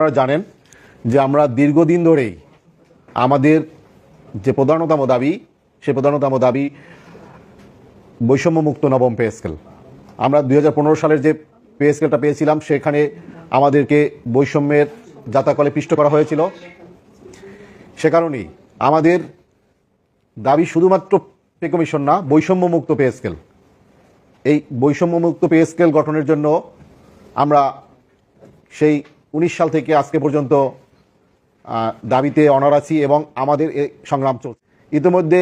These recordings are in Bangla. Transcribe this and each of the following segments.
আপনারা জানেন যে আমরা দীর্ঘদিন ধরেই আমাদের যে প্রধানতম দাবি সে প্রধানতম দাবি বৈষম্যমুক্ত নবম পে স্কেল। আমরা দু হাজার পনেরো সালের যে পে স্কেলটা পেয়েছিলাম, সেখানে আমাদেরকে বৈষম্যের যাতাকলে পিষ্ট করা হয়েছিল। সে কারণেই আমাদের দাবি শুধুমাত্র পে কমিশন না, বৈষম্যমুক্ত পে স্কেল। এই বৈষম্যমুক্ত পে স্কেল গঠনের জন্য আমরা সেই উনিশ সাল থেকে আজকে পর্যন্ত দাবিতে অনর আছি এবং আমাদের এই সংগ্রাম চলছে। ইতিমধ্যে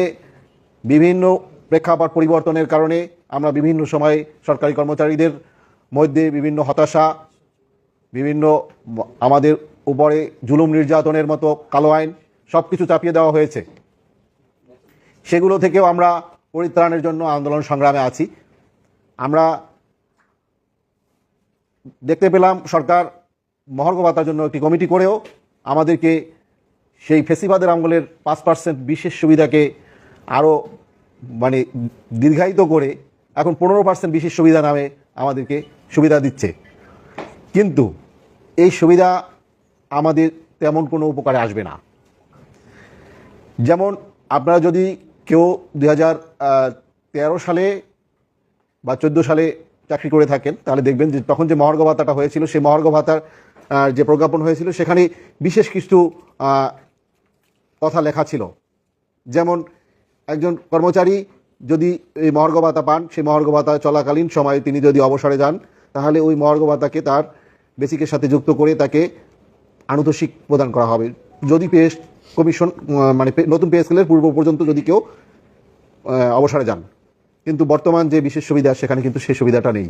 বিভিন্ন প্রেক্ষাপট পরিবর্তনের কারণে আমরা বিভিন্ন সময়ে সরকারি কর্মচারীদের মধ্যে বিভিন্ন হতাশা, বিভিন্ন আমাদের উপরে জুলুম নির্যাতনের মতো কালো আইন সব কিছু চাপিয়ে দেওয়া হয়েছে। সেগুলো থেকেও আমরা পরিত্রাণের জন্য আন্দোলন সংগ্রামে আছি। আমরা দেখতে পেলাম সরকার মহর্ঘ ভাতার জন্য একটি কমিটি করেও আমাদেরকে সেই ফেসিবাদের আমলের পাঁচ পার্সেন্ট বিশেষ সুবিধাকে আরও মানে দীর্ঘায়িত করে এখন পনেরো পার্সেন্ট বিশেষ সুবিধা নামে আমাদেরকে সুবিধা দিচ্ছে। কিন্তু এই সুবিধা আমাদের তেমন কোনো উপকারে আসবে না। যেমন আপনারা যদি কেউ হাজার তেরো সালে বা চোদ্দ সালে চাকরি করে থাকেন, তাহলে দেখবেন যে তখন যে মহার্ঘ ভাতাটা হয়েছিল, সেই মহার্ঘ ভাতার যে প্রজ্ঞাপন হয়েছিল সেখানে বিশেষ কিছু কথা লেখা ছিল। যেমন একজন কর্মচারী যদি এই মহার্ঘ ভাতা পান, সেই মহার্ঘ ভাতা চলাকালীন সময়ে তিনি যদি অবসরে যান, তাহলে ওই মহার্ঘ ভাতাকে তার বেসিকের সাথে যুক্ত করে তাকে আনুতোষিক প্রদান করা হবে। যদি পে কমিশন মানে নতুন পে স্কেলের পূর্ব পর্যন্ত যদি কেউ অবসরে যান। কিন্তু বর্তমান যে বিশেষ সুবিধা, সেখানে কিন্তু সেই সুবিধাটা নেই।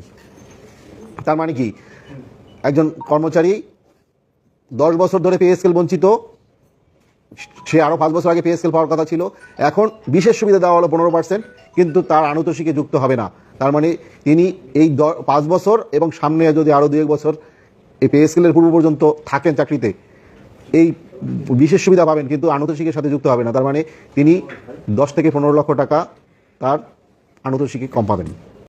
তার মানে কি? একজন কর্মচারী দশ বছর ধরে পে স্কেল বঞ্চিত। সে আরও পাঁচ বছর আগে পে স্কেল পাওয়ার কথা ছিল। এখন বিশেষ সুবিধা দেওয়া হলো পনেরো পার্সেন্ট কিন্তু তার আনুতোষিকে যুক্ত হবে না। তার মানে তিনি এই পাঁচ বছর এবং সামনে যদি আরও দু এক বছর এই পে স্কেলের পূর্ব পর্যন্ত থাকেন চাকরিতে, এই বিশেষ সুবিধা পাবেন, কিন্তু আনুতোষিকের সাথে যুক্ত হবে না। তার মানে তিনি দশ থেকে পনেরো লক্ষ টাকা তার আনুতোষিকে কম পাবেন।